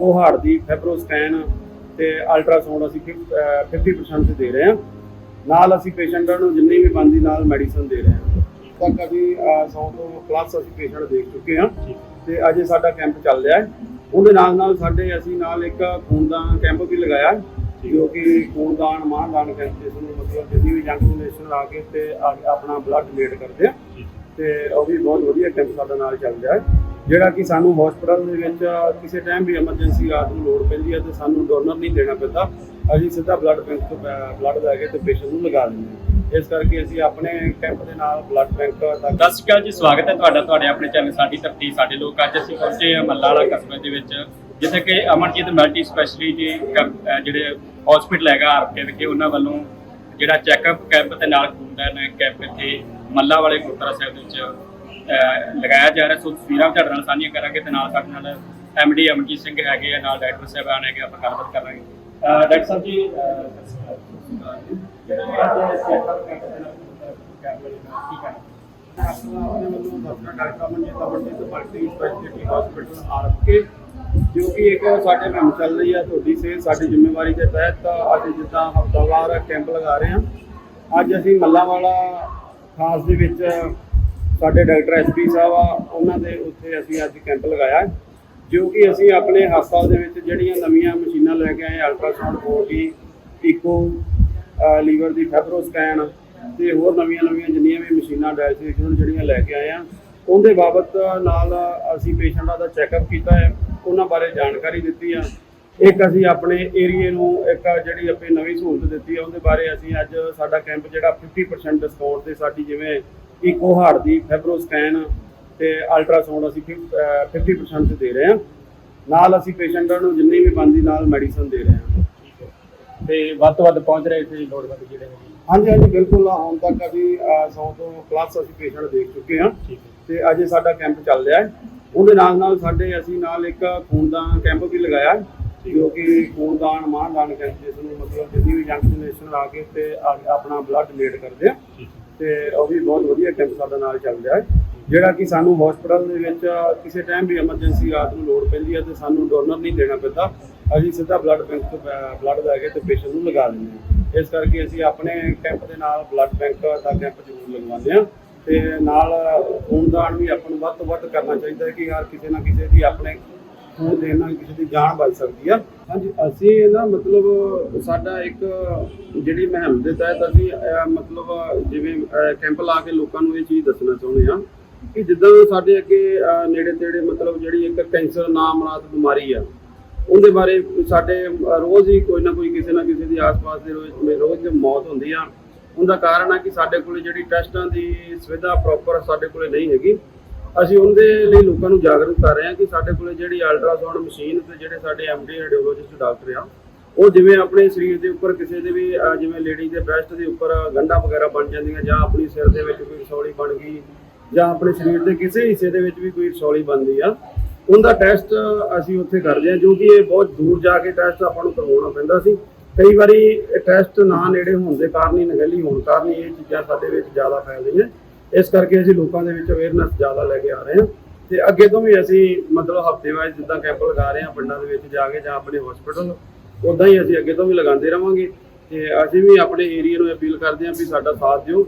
ਉਹ ਹਾਰਟ ਦੀ fibro scan ਤੇ ਅਲਟਰਾਸਾਊਂਡ ਅਸੀਂ ਫਿਫ- ਅਹ 50% ਤੇ ਦੇ ਰਹੇ ਹਾਂ। ਨਾਲ ਅਸੀਂ ਪੇਸ਼ੈਂਟਾਂ ਨੂੰ ਜਿੰਨੀ ਵੀ ਬਣਦੀ ਨਾਲ ਮੈਡੀਸਨ ਦੇ ਰਹੇ ਹਾਂ। ਤੱਕ ਅਸੀਂ 100 ਤੋਂ ਪਲੱਸ ਅਸੀਂ ਪੇਸ਼ੈਂਟ ਦੇਖ ਚੁੱਕੇ ਹਾਂ ਤੇ ਅਜੇ ਸਾਡਾ ਕੈਂਪ ਚੱਲ ਰਿਹਾ ਹੈ। ਉਹਦੇ ਨਾਲ ਨਾਲ ਸਾਡੇ ਅਸੀਂ ਨਾਲ ਇੱਕ ਖੂਨਦਾਨ ਕੈਂਪ ਵੀ ਲਗਾਇਆ ਜੋ ਕਿ ਖੂਨਦਾਨ, ਮਾਨਦਾਨ ਕੈਂਪ ਜਿਸ ਨੂੰ ਮਤਲਬ ਜਿੰਨੀ ਵੀ ਯੰਗ ਜਨਰੇਸ਼ਨ ਆ ਕੇ ਤੇ ਆ ਆਪਣਾ ਬਲੱਡ ਡੋਨੇਟ ਕਰਦੇ ਆ। ਤੇ ਉਹ ਵੀ ਬਹੁਤ ਵਧੀਆ ਕੈਂਪ ਸਾਡਾ ਨਾਲ ਚੱਲ ਰਿਹਾ ਹੈ। ਜਿਹੜਾ ਕਿ ਸਾਨੂੰ ਹਸਪੀਟਲ ਦੇ ਵਿੱਚ ਕਿਸੇ ਟਾਈਮ ਵੀ ਐਮਰਜੈਂਸੀ ਰਾਤ ਨੂੰ ਲੋੜ ਪੈਂਦੀ ਹੈ ਤੇ ਸਾਨੂੰ ਡੋਨਰ ਨਹੀਂ ਦੇਣਾ ਪੈਂਦਾ। ਅਸੀਂ ਸਿੱਧਾ ਬਲੱਡ ਬੈਂਕ ਤੋਂ ਬਲੱਡ ਲੈ ਕੇ ਤੇ ਪੇਸ਼ੈਂਟ ਨੂੰ ਲਗਾ ਦਿੰਦੇ ਹਾਂ। ਇਸ ਕਰਕੇ ਅਸੀਂ ਆਪਣੇ ਕੈਂਪ ਦੇ ਨਾਲ ਬਲੱਡ ਬੈਂਕ ਦਾ ਸਤਿ ਸ਼੍ਰੀ ਅਕਾਲ ਜੀ ਸਵਾਗਤ ਹੈ ਤੁਹਾਡਾ, ਤੁਹਾਡੇ ਆਪਣੇ ਚੈਨਲ ਸਾਡੀ ਧਰਤੀ, ਸਾਡੇ ਲੋਕ। ਅੱਜ ਅਸੀਂ ਪਹੁੰਚੇ ਹਾਂ ਮੱਲਾ ਵਾਲਾ ਕਸਬੇ ਦੇ ਵਿੱਚ, ਜਿੱਥੇ ਕਿ ਅਮਰਜੀਤ ਮਲਟੀ ਸਪੈਸ਼ਲਿਟੀ ਕੈਂਪ- ਜਿਹੜੇ ਹਸਪੀਟਲ ਹੈਗਾ ਆਰਕੇ ਵਿਖੇ, ਉਹਨਾਂ ਵੱਲੋਂ ਜਿਹੜਾ ਚੈੱਕਅਪ ਕੈਂਪ ਤੇ ਨਾਲ ਖੂਨਦਾਨ ਕੈਂਪ ਇੱਥੇ ਮੱਲਾ ਵਾਲੇ ਗੁਰਦੁਆਰਾ ਸਾਹਿਬ ਦੇ ਵਿੱਚ ਲਗਾਇਆ ਜਾ ਰਿਹਾ ਸੋ ਤਸਵੀਰਾਂ ਵੀ ਤੁਹਾਡੇ ਨਾਲ ਸਾਂਝੀਆਂ ਕਰਾਂਗੇ ਤੇ ਨਾਲ ਸਾਡੇ ਨਾਲ ਐਮਡੀ ਅਮਰਜੀਤ ਸਿੰਘ ਹੈਗੇ ਆ ਨਾਲ ਡਾਕਟਰ ਸਾਹਿਬਾਨ ਹੈਗੇ ਆਪਾਂ ਗੱਲਬਾਤ ਕਰਾਂਗੇ ਡਾਕਟਰ ਸਾਹਿਬ ਜੀ ਅਹ, ਸਤਿ doctor doctor Amanjeet Amanjeet multi ਜੋ ਕਿ ਇੱਕ ਸਾਡੇ ਕੰਮ ਚੱਲ ਰਹੀ ਹੈ ਤੁਹਾਡੀ ਸਿਹਤ ਸਾਡੀ ਜ਼ਿੰਮੇਵਾਰੀ ਦੇ ਤਹਿਤ ਅੱਜ ਜਿੱਦਾਂ ਹਫਤਾਵਾਰ ਕੈਂਪ ਲਗਾ ਰਹੇ ਹਾਂ ਅੱਜ ਅਸੀਂ ਮੱਲਾਂਵਾਲਾ ਖਾਸ ਦੇ ਵਿੱਚ ਸਾਡੇ ਡਾਕਟਰ ਐਸਪੀ ਸਾਹਿਬ ਆ, ਉਹਨਾਂ ਦੇ ਉੱਥੇ ਅਸੀਂ ਅੱਜ ਕੈਂਪ ਲਗਾਇਆ। ਜੋ ਕਿ ਅਸੀਂ ਆਪਣੇ ਹਸਪਤਾਲ ਦੇ ਵਿੱਚ ਜਿਹੜੀਆਂ ਨਵੀਆਂ ਮਸ਼ੀਨਾਂ ਲੈ ਕੇ ਆਏ ਅਲਟਰਾਸਾਊਂਡ ਬੋਡੀ ਇਕੋ ਲੀਵਰ ਦੀ ਫੈਬਰੋ ਸਕੈਨ ਤੇ ਹੋਰ ਨਵੀਆਂ ਨਵੀਆਂ ਜਿੰਨੀਆਂ ਵੀ ਮਸ਼ੀਨਾਂ ਡਾਇਲਸਿਸ ਜਿਹੜੀਆਂ ਲੈ ਕੇ ਆਏ ਆ, ਉਹਦੇ ਬਾਬਤ ਨਾਲ ਅਸੀਂ ਪੇਸ਼ੈਂਟਾਂ ਦਾ ਚੈੱਕਅਪ ਕੀਤਾ ਹੈ, ਉਹਨਾਂ ਬਾਰੇ ਜਾਣਕਾਰੀ ਦਿੱਤੀ ਆ। ਇੱਕ ਅਸੀਂ ਆਪਣੇ ਏਰੀਏ ਨੂੰ ਇੱਕ ਜਿਹੜੀ ਆਪਣੀ ਨਵੀਂ ਸਹੂਲਤ ਦਿੱਤੀ ਆ, ਉਹਦੇ ਬਾਰੇ ਅਸੀਂ ਅੱਜ ਸਾਡਾ ਕੈਂਪ ਜਿਹੜਾ 50% ਡਿਸਕਾਊਂਟ ਤੇ ਸਾਡੀ ਜਿਵੇਂ ਇਕੋ ਹਾਰਟ ਦੀ ਫੈਬਰੋ ਸਕੈਨ ਤੇ ਅਲਟਰਾਸਾਊਂਡ ਅਸੀਂ ਫਿਫ- ਅਹ 50% ਤੇ ਦੇ ਰਹੇ ਹਾਂ। ਨਾਲ ਅਸੀਂ ਪੇਸ਼ੈਂਟਾਂ ਨੂੰ ਜਿੰਨੀ ਵੀ ਬਣਦੀ ਨਾਲ ਮੈਡੀਸਨ ਦੇ ਰਹੇ ਹਾਂ। ਤੇ ਵੱਧ ਤੋਂ ਵੱਧ ਪਹੁੰਚ ਰਹੇ ਸੀ ਲੋੜਵੰਦ ਜਿਹੜੇ ਹੈਗੇ ਹਾਂਜੀ ਹਾਂਜੀ ਬਿਲਕੁਲ। ਹੁਣ ਤੱਕ ਅਸੀਂ 100 ਤੋਂ ਪਲੱਸ ਅਸੀਂ ਪੇਸ਼ੈਂਟ ਦੇਖ ਚੁੱਕੇ ਹਾਂ। ਤੇ ਅਜੇ ਸਾਡਾ ਕੈਂਪ ਚੱਲ ਰਿਹਾ ਹੈ। ਉਹਦੇ ਨਾਲ ਨਾਲ ਸਾਡੇ ਅਸੀਂ ਨਾਲ ਇੱਕ ਖੂਨਦਾਨ ਕੈਂਪ ਵੀ ਲਗਾਇਆ ਜੋ ਕਿ ਖੂਨਦਾਨ ਮਾਨਦਾਨ ਕੈਂਪ ਜਿਸ ਨੂੰ ਮਤਲਬ ਜਿੰਨੀ ਵੀ ਯੰਗ ਜਨਰੇਸ਼ਨ ਆ ਕੇ ਤੇ ਆਪਣਾ ਬਲੱਡ ਡੋਨੇਟ ਕਰਦੇ ਆ। ਤੇ ਉਹ ਵੀ ਬਹੁਤ ਵਧੀਆ ਕੈਂਪ ਸਾਡਾ ਨਾਲ ਚੱਲ ਰਿਹਾ ਹੈ। ਜਿਹੜਾ ਕਿ ਸਾਨੂੰ ਹਸਪੀਟਲ ਦੇ ਵਿੱਚ ਕਿਸੇ ਟਾਈਮ ਵੀ ਐਮਰਜੈਂਸੀ ਰਾਤ ਨੂੰ ਲੋੜ ਪੈਂਦੀ ਹੈ ਤੇ ਸਾਨੂੰ ਡੋਨਰ ਨਹੀਂ ਦੇਣਾ ਪੈਂਦਾ। ਅਸੀਂ ਸਿੱਧਾ ਬਲੱਡ ਬੈਂਕ ਤੋਂ ਬਲੱਡ ਲੈ ਕੇ ਤੇ ਪੇਸ਼ੈਂਟ ਨੂੰ ਲਗਾ ਦਿੰਦੇ ਹਾਂ। ਇਸ ਕਰਕੇ ਅਸੀਂ ਆਪਣੇ ਕੈਂਪ ਦੇ ਨਾਲ ਬਲੱਡ ਬੈਂਕ ਦਾ ਕੈਂਪ ਜ਼ਰੂਰ ਲਗਵਾਉਂਦੇ ਹਾਂ। ਤੇ ਨਾਲ ਖੂਨਦਾਨ ਵੀ ਆਪਾਂ ਨੂੰ ਵੱਧ ਤੋਂ ਵੱਧ ਕਰਨਾ ਚਾਹੀਦਾ ਹੈ ਕਿ ਹਰ ਕਿਸੇ ਨਾ ਕਿਸੇ ਦੀ ਆਪਣੇ ਖੂਨ ਦੇਣ ਨਾਲ ਕਿਸੇ ਦੀ ਜਾਨ ਬਚ ਸਕਦੀ ਆ। ਹਾਂਜੀ, ਅਸੀਂ ਨਾ ਮਤਲਬ ਸਾਡਾ ਇੱਕ ਜਿਹੜੀ ਮੁਹਿੰਮ ਦੇ ਤਹਿਤ ਅਸੀਂ ਮਤਲਬ ਜਿਵੇਂ ਕੈਂਪ ਲਾ ਕੇ ਲੋਕਾਂ ਨੂੰ ਇਹ ਚੀਜ਼ ਦੱਸਣਾ ਚਾਹੁੰਦੇ ਹਾਂ ਕਿ ਜਿੱਦਾਂ ਸਾਡੇ ਅੱਗੇ ਨੇੜੇ ਤੇੜੇ ਮਤਲਬ ਜਿਹੜੀ ਇੱਕ ਕੈਂਸਰ ਨਾਮਨਾਤ ਬਿਮਾਰੀ ਆ, ਉਹਦੇ ਬਾਰੇ ਸਾਡੇ ਰੋਜ਼ ਹੀ ਕੋਈ ਨਾ ਕੋਈ ਕਿਸੇ ਨਾ ਕਿਸੇ ਦੀ ਆਸ-ਪਾਸ ਦੇ ਰੋਜ਼ ਰੋਜ਼ ਮੌਤ ਹੁੰਦੀ ਆ। ਉਹਦਾ ਕਾਰਨ ਆ ਕਿ ਸਾਡੇ ਕੋਲੇ ਜਿਹੜੀ ਟੈਸਟਾਂ ਦੀ ਸੁਵਿਧਾ ਪ੍ਰੋਪਰ ਸਾਡੇ ਕੋਲੇ ਨਹੀਂ ਹੈਗੀ। ਅਸੀਂ ਉਹਦੇ ਲਈ ਲੋਕਾਂ ਨੂੰ ਜਾਗਰੂਕ ਕਰ ਰਹੇ ਹਾਂ ਕਿ ਸਾਡੇ ਕੋਲੇ ਜਿਹੜੀ ਅਲਟਰਾਸਾਊਂਡ ਮਸ਼ੀਨ ਤੇ ਜਿਹੜੇ ਸਾਡੇ ਐਮਡੀ ਰੇਡੀਓਲੋਜਿਸਟ ਡਾਕਟਰ ਆ ਉਹ ਜਿਵੇਂ ਆਪਣੇ ਸਰੀਰ ਦੇ ਉੱਪਰ ਕਿਸੇ ਦੇ ਵੀ ਅਹ, ਜਿਵੇਂ ਲੇਡੀ ਦੇ ਬ੍ਰੈਸਟ ਦੇ ਉੱਪਰ ਗੰਢਾਂ ਵਗੈਰਾ ਬਣ ਜਾਂਦੀਆਂ ਜਾਂ ਆਪਣੀ ਸਿਰ ਦੇ ਵਿੱਚ ਕੋਈ ਰਸੌਲੀ ਬਣ ਗਈ ਜਾਂ ਆਪਣੇ ਸਰੀਰ ਦੇ ਕਿਸੇ ਹਿੱਸੇ ਦੇ ਵਿੱਚ ਵੀ ਕੋਈ ਰਸੌਲੀ ਬਣਦੀ ਆ ਉਹਦਾ ਟੈਸਟ ਅਸੀਂ ਉੱਥੇ ਕਰਦੇ ਹਾਂ ਜੋ ਕਿ ਇਹ ਬਹੁਤ ਦੂਰ ਜਾ ਕੇ ਟੈਸਟ ਆਪਾਂ ਨੂੰ ਕਰਵਾਉਣਾ ਪੈਂਦਾ ਸੀ। ਕਈ ਵਾਰੀ ਟੈਸਟ ਨਾ ਨੇੜੇ ਹੋਣ ਦੇ ਕਾਰਨ ਹੀ ਨਗਲੀ ਹੋਣ ਕਾਰਨ ਹੀ ਇਹ ਚੀਜ਼ਾਂ ਸਾਡੇ ਵਿੱਚ ਜ਼ਿਆਦਾ ਫੈਲ ਰਹੀਆਂ। ਇਸ ਕਰਕੇ ਅਸੀਂ ਲੋਕਾਂ ਦੇ ਵਿੱਚ ਅਵੇਅਰਨੈਸ ਜ਼ਿਆਦਾ ਲੈ ਕੇ ਆ ਰਹੇ ਹਾਂ। ਤੇ ਅੱਗੇ ਤੋਂ ਵੀ ਅਸੀਂ ਮਤਲਬ ਹਫ਼ਤੇ ਵਾਈਜ਼ ਜਿੱਦਾਂ ਕੈਂਪ ਲਗਾ ਰਹੇ ਹਾਂ ਪਿੰਡਾਂ ਦੇ ਵਿੱਚ ਜਾ ਕੇ ਜਾਂ ਆਪਣੇ ਹਸਪੀਟਲ ਉਦਾਂ ਹੀ ਅਸੀਂ ਅੱਗੇ ਤੋਂ ਵੀ ਲਗਾਉਂਦੇ ਰਵਾਂਗੇ ਤੇ ਅਸੀਂ ਵੀ ਆਪਣੇ ਏਰੀਆ ਨੂੰ ਅਪੀਲ ਕਰਦੇ ਹਾਂ ਵੀ ਸਾਡਾ ਸਾਥ ਦਿਓ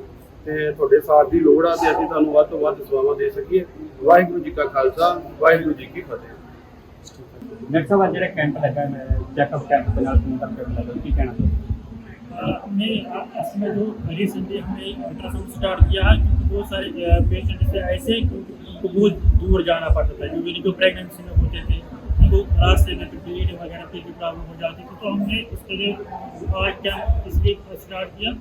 ਤੇ ਤੁਹਾਡੇ ਸਾਥ ਦੀ ਲੋੜ ਆ ਤੇ ਅਸੀਂ ਤੁਹਾਨੂੰ ਵੱਧ ਤੋਂ ਵੱਧ ਸੇਵਾਵਾਂ ਦੇ ਸਕੀਏ ਵਾਹਿਗੁਰੂ ਜੀ ਕਾ ਖਾਲਸਾ ਵਾਹਿਗੁਰੂ ਜੀ ਕੀ ਫਤਿਹ ਡਾਕਟਰ ਸਾਹਿਬ ਅੱਜ ਜਿਹੜਾ ਕੈਂਪ ਲੱਗਾ ਹੈ ਚੈੱਕਅਪ ਕੈਂਪ ਦੇ ਨਾਲ ਖੂਨ ਦਾ ਕੈਂਪ ਲੱਗਾ ਕੀ ਕਹਿਣਾ ਚਾਹੁੰਦੇ हमने इसमें जो रिसेंटली हमने अल्ट्रासाउंड स्टार्ट किया है क्योंकि बहुत सारे पेशेंट से ऐसे हैं कि उनको बहुत दूर जाना पड़ता था क्योंकि जिनको प्रेगनेंसी में होते थे दूर दराज से अगर बिजली वगैरह की भी प्रॉब्लम हो जाती थी तो हमने उसके लिए आर्ट कैंप इसलिए स्टार्ट किया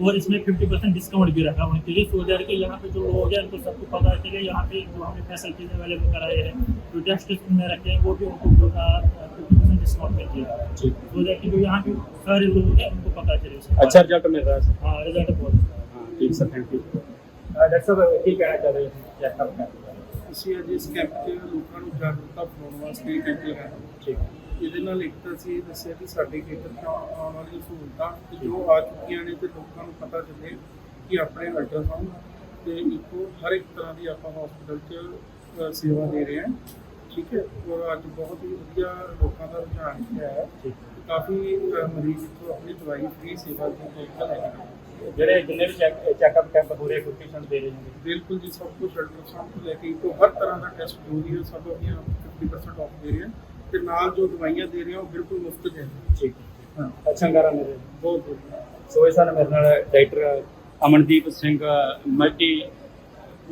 और इसमें फिफ्टी परसेंट डिस्काउंट भी रखा उनके लिए सो हज़ार कि यहाँ पे जो लोग हैं उनको सबको पता चले यहाँ पे जो हमने फैसिलिटीज़ अवेलेबल कराए हैं जो डेस्क में रखे हैं वो भी उनको जो था फिफ्टी परसेंट डिस्काउंट मिल गया सो जाए कि जो यहाँ पे सारे लोग हैं उनको पता चले अच्छा रिज़ल्ट मिल रहा है हाँ रिज़ल्ट बहुत अच्छा ठीक सर थैंक यू डॉक्टर साहब ठीक है? ਅਸੀਂ ਅੱਜ ਇਸ ਕੈਂਪ 'ਚ ਲੋਕਾਂ ਨੂੰ ਜਾਗਰੂਕਤਾ ਫਲਾਉਣ ਵਾਸਤੇ ਕੈਂਪ ਲਗਾਇਆ। ਠੀਕ। ਇਹਦੇ ਨਾਲ ਇੱਕ ਤਾਂ ਅਸੀਂ ਦੱਸਿਆ ਕਿ ਸਾਡੇ ਖੇਤਰ 'ਚ ਆਉਣ ਵਾਲੀਆਂ ਸਹੂਲਤਾਂ ਤੇ ਜੋ ਆ ਚੁੱਕੀਆਂ ਨੇ ਤੇ ਲੋਕਾਂ ਨੂੰ ਪਤਾ ਚੱਲੇ ਕਿ ਆਪਣੇ ਅਲਟਰਾਸਾਊਂਡ ਤੇ ਇੱਕੋ ਹਰ ਇੱਕ ਤਰ੍ਹਾਂ ਦੀ ਆਪਾਂ ਹਸਪੀਟਲ 'ਚ ਸੇਵਾ ਦੇ ਰਹੇ ਹਾਂ। ਠੀਕ ਹੈ? ਔਰ ਅੱਜ ਬਹੁਤ ਹੀ ਵਧੀਆ ਲੋਕਾਂ ਦਾ ਰੁਝਾਨ ਹੈ। ਕਾਫੀ ਮਰੀਜ਼ ਇੱਥੋਂ ਆਪਣੀ ਦਵਾਈ ਫ੍ਰੀ ਸੇਵਾ ਦੀ ਦੇਖਭਾਲ ਲੈ ਕੇ। ਜਿਹੜੇ ਜਿੰਨੇ ਵੀ ਚੈੱਕਅਪ ਕੈਂਪ ਹੋ ਰਹੇ ਪੇਸ਼ੈਂਟ ਦੇ ਰਹੇ ਨੇ। ਬਿਲਕੁਲ ਜੀ ਸਭ ਕੁਝ ਅਲਟਰਾਸਾਊਂਡ ਤੋਂ ਲੈ ਕੇ ਤੋਂ ਹਰ ਤਰ੍ਹਾਂ ਦਾ ਟੈਸਟ ਜੋ ਵੀ ਹੈ ਸਭ ਆਪਣੀਆਂ 50% ਆਫ ਦੇ ਰਹੇ ਤੇ ਨਾਲ ਜੋ ਦਵਾਈਆਂ ਦੇ ਰਹੇ ਉਹ ਬਿਲਕੁਲ ਮੁਫਤ ਦੇ ਰਹੇ ਹਨ ਠੀਕ ਹਾਂ ਅੱਛਾ ਅੰਗਾਰਾ ਮੇਰੇ ਬਹੁਤ ਵਧੀਆ। ਸੋ ਇਹ ਸਨ ਮੇਰੇ ਨਾਲ doctor Amandeep Singh multi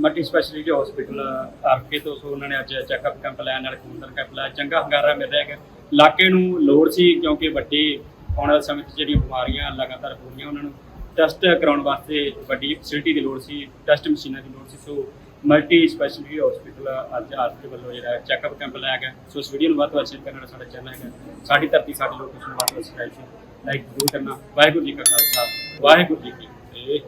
multi speciality hospital RK ਤੋਂ। ਸੋ ਉਹਨਾਂ ਨੇ ਅੱਜ ਚੈੱਕਅਪ ਕੈਂਪ ਲਾਇਆ ਨਾਲ ਖੂਨਦਾਨ ਕੈਂਪ ਲਾਇਆ ਚੰਗਾ ਹੰਗਾਰਾ ਮਿਲ ਰਿਹਾ ਹੈ ਇਲਾਕੇ ਨੂੰ ਲੋੜ ਸੀ ਕਿਉਂਕਿ ਵੱਡੀ ਆਉਣ ਵਾਲੇ ਸਮੇਂ 'ਚ ਜਿਹੜੀਆਂ ਬਿਮਾਰੀਆਂ ਲਗਾਤਾਰ ਹੋ ਰਹੀਆਂ ਉਹਨਾਂ ਨੂੰ ਟੈਸਟ ਕਰਾਉਣ ਵਾਸਤੇ ਵੱਡੀ ਫੈਸਿਲਿਟੀ ਦੀ ਲੋੜ ਸੀ, ਟੈਸਟ ਮਸ਼ੀਨਾਂ ਦੀ ਲੋੜ ਸੀ, ਸੋ ਮਲਟੀ ਸਪੈਸ਼ਲਿਟੀ ਹਸਪੀਟਲ ਅੱਜ ਆਰਕੇ ਵੱਲੋਂ ਜਿਹੜਾ ਚੈੱਕਅਪ ਕੈਂਪ ਲਾਇਆ ਗਿਆ। ਸੋ ਇਸ ਵੀਡੀਓ ਨੂੰ ਵੱਧ ਤੋਂ ਵੱਧ ਸ਼ੇਅਰ ਕਰਨਾ ਸਾਡਾ ਚੈਨਲ ਹੈਗਾ। ਸਾਡੀ ਧਰਤੀ, ਸਾਡੇ ਲੋਕ ਵੱਧ ਤੋਂ ਵੱਧ ਸਬਸਕ੍ਰਾਈਬ ਲਾਈਕ ਜ਼ਰੂਰ ਕਰਨਾ। ਵਾਹਿਗੁਰੂ ਜੀ ਕਾ ਖਾਲਸਾ, ਵਾਹਿਗੁਰੂ ਜੀ ਕੀ ਫਤਿਹ।